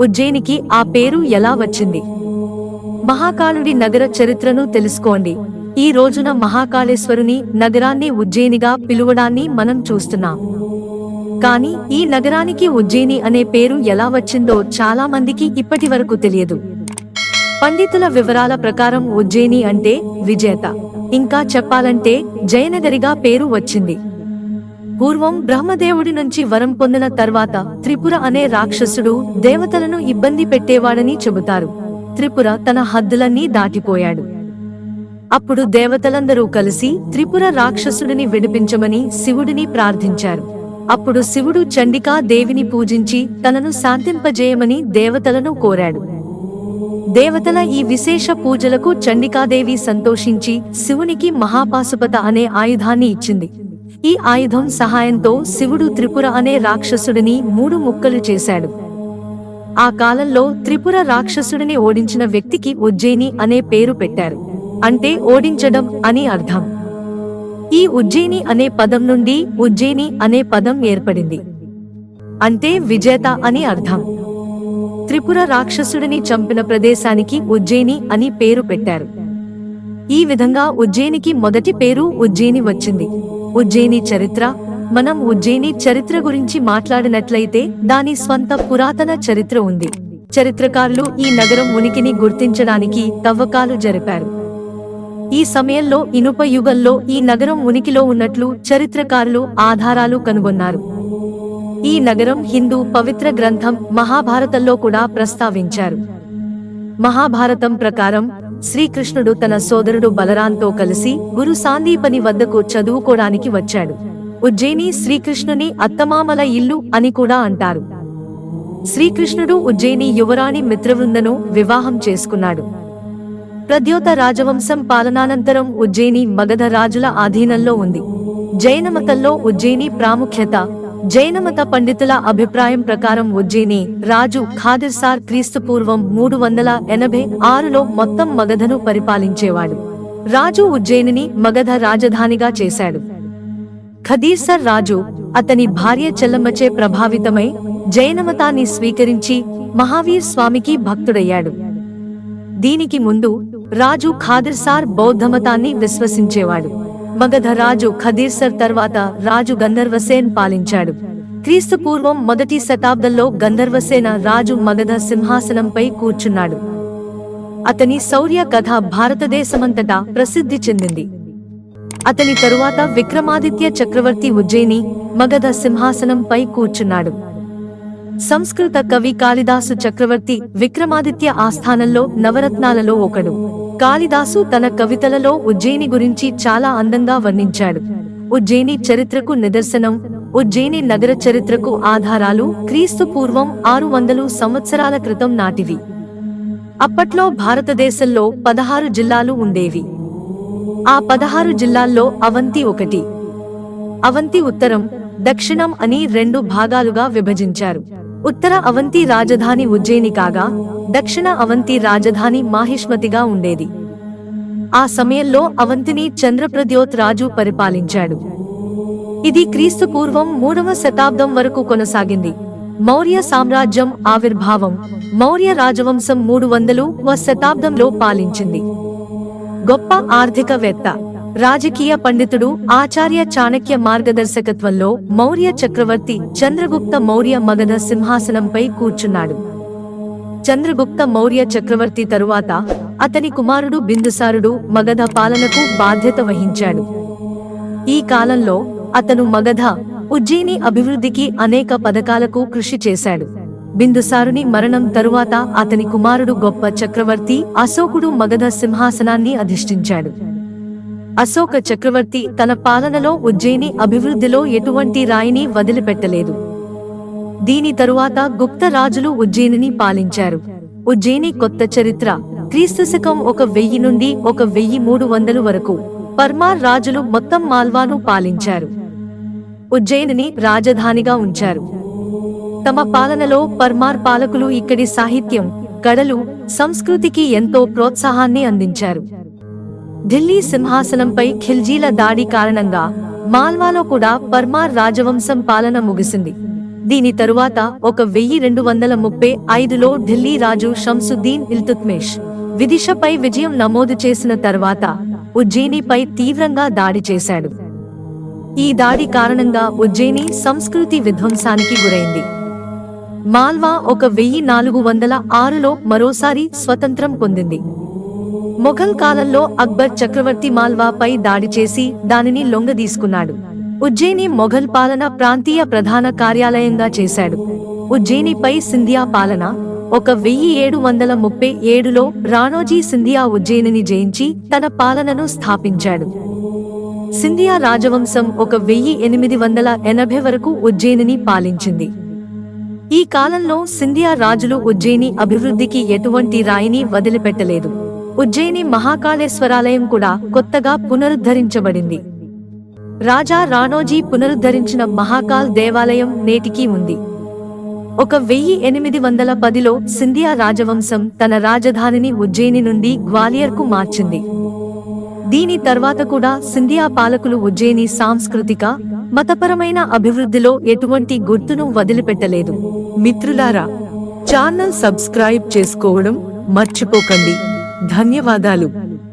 ఉజ్జయినికి ఆ పేరు ఎలా వచ్చింది? మహాకాళుడి నగర చరిత్రను తెలుసుకోండి. ఈ రోజున మహాకాళేశ్వరుని నగరాన్ని ఉజ్జయినిగా పిలువడాన్ని మనం చూస్తున్నాం. కానీ ఈ నగరానికి ఉజ్జయిని అనే పేరు ఎలా వచ్చిందో చాలా మందికి ఇప్పటి వరకు తెలియదు. పండితుల వివరాల ప్రకారం ఉజ్జయిని అంటే విజేత. ఇంకా చెప్పాలంటే జయనగరిగా పేరు వచ్చింది. పూర్వం బ్రహ్మదేవుడి నుంచి వరం పొందిన తర్వాత త్రిపుర అనే రాక్షసుడు దేవతలను ఇబ్బంది పెట్టేవాడని చెబుతారు. త్రిపుర తన హద్దులన్నీ దాటిపోయాడు. అప్పుడు దేవతలందరూ కలిసి త్రిపుర రాక్షసుడిని విడిపించమని శివుడిని ప్రార్థించారు. అప్పుడు శివుడు చండికా దేవిని పూజించి తనను శాంతింపజేయమని దేవతలను కోరాడు. దేవతల ఈ విశేష పూజలకు చండికాదేవి సంతోషించి శివునికి మహాపాశుపత అనే ఆయుధాన్ని ఇచ్చింది. ఈ ఆయుధం సహాయంతో శివుడు త్రిపుర అనే రాక్షసుడిని మూడు ముక్కలు చేశాడు. ఆ కాలంలో త్రిపుర రాక్షసుడిని ఓడించిన వ్యక్తికి ఉజ్జయిని అనే పేరు పెట్టారు. అంటే ఓడించడం అని అర్థం. ఈ ఉజ్జయిని అనే పదం నుండి ఉజ్జయిని అనే పదం ఏర్పడింది. అంటే విజేత అని అర్థం. త్రిపుర రాక్షసుడిని చంపిన ప్రదేశానికి ఉజ్జయిని అని పేరు పెట్టారు. ఈ విధంగా ఉజ్జయినికి మొదటి పేరు ఉజ్జయిని వచ్చింది. ఉజ్జయిని చరిత్ర? మనం ఉజ్జయిని చరిత్ర గురించి మాట్లాడినట్లయితే దాని స్వంత పురాతన చరిత్ర ఉంది. చరిత్రకారులు ఈ నగరం ఉనికిని గుర్తించడానికి తవ్వకాలు జరిపారు. ఈ సమయంలో ఇనుప యుగంలో ఈ నగరం ఉనికిలో ఉన్నట్లు చరిత్రకారులు ఆధారాలు కనుగొన్నారు. ఈ నగరం హిందూ పవిత్ర గ్రంథం మహాభారతంలో కూడా ప్రస్తావించారు. మహాభారతం ప్రకారం శ్రీకృష్ణుడు తన సోదరుడు బలరాంతో కలిసి గురు సాందీపని వద్దకు చదువుకోడానికి వచ్చాడు. ఉజ్జయిని శ్రీకృష్ణుని అత్తమామల ఇల్లు అని కూడా అంటారు. శ్రీకృష్ణుడు ఉజ్జయిని యువరాణి మిత్రవృందను వివాహం చేసుకున్నాడు. ప్రద్యోత రాజవంశం పాలనానంతరం ఉజ్జయిని మగధ రాజుల ఆధీనంలో ఉంది. జైనమతంలో ఉజ్జయిని ప్రాముఖ్యత జైనమత పండితుల అభిప్రాయం ప్రకారం ఉజ్జయిని రాజు ఖాదిర్సార్ క్రీస్తు పూర్వం మూడు వందల ఎనభై ఆరులో మొత్తం మగధను పరిపాలించేవాడు. రాజు ఉజ్జయినిని మగధ రాజధానిగా చేశాడు. ఖదీర్సర్ రాజు అతని భార్య చెల్లమ్మచే ప్రభావితమై జైనమతాన్ని స్వీకరించి మహావీర్ స్వామికి భక్తుడయ్యాడు. దీనికి ముందు రాజు ఖాదిర్సార్ బౌద్ధమతాన్ని విశ్వసించేవాడు. మగధ రాజు ఖదీర్సర్ తర్వాత రాజు గంధర్వసేన్ పాలించాడు. క్రీస్తు పూర్వం మొదటి శతాబ్దంలో గంధర్వసేన రాజు మగధ సింహాసనంపై కూర్చున్నాడు. అతని శౌర్య కథ భారతదేశమంతటా ప్రసిద్ధి చెందింది. అతని తరువాత విక్రమాదిత్య చక్రవర్తి ఉజ్జయిని మగధ సింహాసనంపై కూర్చున్నాడు. సంస్కృత కవి కాళిదాసు చక్రవర్తి విక్రమాదిత్య ఆస్థానంలో నవరత్నాలలో ఒకడు. కాళిదాసు తన కవితలలో ఉజ్జయిని గురించి చాలా అందంగా వర్ణించాడు. ఉజ్జయిని చరిత్రకు నిదర్శనం ఉజ్జయిని నగర చరిత్రకు ఆధారాలు క్రీస్తు పూర్వం ఆరు వందలు సంవత్సరాల క్రితం నాటివి. అప్పట్లో భారతదేశంలో పదహారు జిల్లాలు ఉండేవి. ఆ పదహారు జిల్లాల్లో అవంతి ఒకటి. అవంతి ఉత్తరం దక్షిణం అని రెండు భాగాలుగా విభజించారు. ఉత్తర అవంతి రాజధాని ఉజ్జయిని కాగా దక్షిణ అవంతి రాజధాని మాహిష్మతిగా ఉండేది. ఆ సమయంలో అవంతిని చంద్రప్రద్యోత్ రాజు పరిపాలించాడు. ఇది క్రీస్తు పూర్వం మూడవ శతాబ్దం వరకు కొనసాగింది. మౌర్య సామ్రాజ్యం ఆవిర్భావం మౌర్య రాజవంశం మూడు వందలు వ శతాబ్దంలో పాలించింది. గొప్ప ఆర్థికవేత్త. రాజకీయ పండితుడు ఆచార్య చాణక్య మార్గదర్శకత్వంలో మౌర్య చక్రవర్తి చంద్రగుప్త మౌర్య మగధ సింహాసనంపై కూర్చున్నాడు. చంద్రగుప్త మౌర్య చక్రవర్తి తరువాత అతని కుమారుడు బిందుసారుడు మగధ పాలనకు బాధ్యత వహించాడు. ఈ కాలంలో అతను మగధ ఉజ్జయిని అభివృద్ధికి అనేక పథకాలకు కృషి చేశాడు. బిందుసారుని మరణం తరువాత అతని కుమారుడు గొప్ప చక్రవర్తి అశోకుడు మగధ సింహాసనాన్ని అధిష్ఠించాడు. అశోక చక్రవర్తి తన పాలనలో ఉజ్జయిని అభివృద్ధిలో ఎటువంటి రాయిని వదిలిపెట్టలేదు. దీని తరువాత గుప్త రాజులు ఉజ్జయినిని పాలించారు. ఉజ్జయిని కొత్త చరిత్ర క్రీస్తు శకం ఒక వెయ్యి నుండి ఒక వెయ్యి మూడు వందలు వరకు పర్మార్ రాజులు మొత్తం మాల్వాను పాలించారు. ఉజ్జయినిని రాజధానిగా ఉంచారు. తమ పాలనలో పర్మార్ పాలకులు ఇక్కడి సాహిత్యం కళలు సంస్కృతికి ఎంతో ప్రోత్సాహాన్ని అందించారు. ఢిల్లీ సింహాసనంపై ఖిల్జీల దాడి కారణంగా మాల్వాలో కూడా పర్మార్ రాజవంశం పాలన ముగిసింది. దీని తరువాత ఒక వెయ్యి రెండు వందల ముప్పై ఐదులో ఢిల్లీ రాజు షంసుద్దీన్ ఇల్తుత్మేష్ విదిషపై విజయం నమోదు చేసిన తర్వాత ఉజ్జయినిపై తీవ్రంగా దాడి చేశాడు. ఈ దాడి కారణంగా ఉజ్జయిని సంస్కృతి విధ్వంసానికి గురైంది. మాల్వా ఒక వెయ్యి నాలుగు వందల ఆరులో మరోసారి స్వతంత్రం పొందింది. మొఘల్ కాలంలో అక్బర్ చక్రవర్తి మాల్వాపై దాడి చేసి దానిని లొంగదీసుకున్నాడు. ఉజ్జయిని మొఘల్ పాలన ప్రాంతీయ ప్రధాన కార్యాలయంగా చేశాడు. ఉజ్జయినిపై సింధియా పాలన ఒక వెయ్యి ఏడు వందల ముప్పై ఏడులో రాణోజీ సింధియా ఉజ్జయినిని జయించి తన పాలనను స్థాపించాడు. సింధియా రాజవంశం ఒక వెయ్యి ఎనిమిది వందల ఎనభై వరకు ఉజ్జయినిని పాలించింది. ఈ కాలంలో సింధియా రాజులు ఉజ్జయిని అభివృద్ధికి ఎటువంటి రాయిని వదిలిపెట్టలేదు. ఉజ్జయిని మహాకాళేశ్వరాలయం కూడా కొత్తగా పునరుద్ధరించబడింది. రాజా రాణోజీ పునరుద్ధరించిన మహాకాల్ దేవాలయం నేటికీ ఉంది. ఒక వెయ్యి ఎనిమిది వందల పదిలో సింధియా రాజవంశం తన రాజధానిని ఉజ్జయిని నుండి గ్వాలియర్కు మార్చింది. దీని తర్వాత కూడా సింధియా పాలకులు ఉజ్జయిని సాంస్కృతిక మతపరమైన అభివృద్ధిలో ఎటువంటి గుర్తును వదిలిపెట్టలేదు. మిత్రులారా ఛానల్ సబ్స్క్రైబ్ చేసుకోవడం మర్చిపోకండి. ధన్యవాదాలు.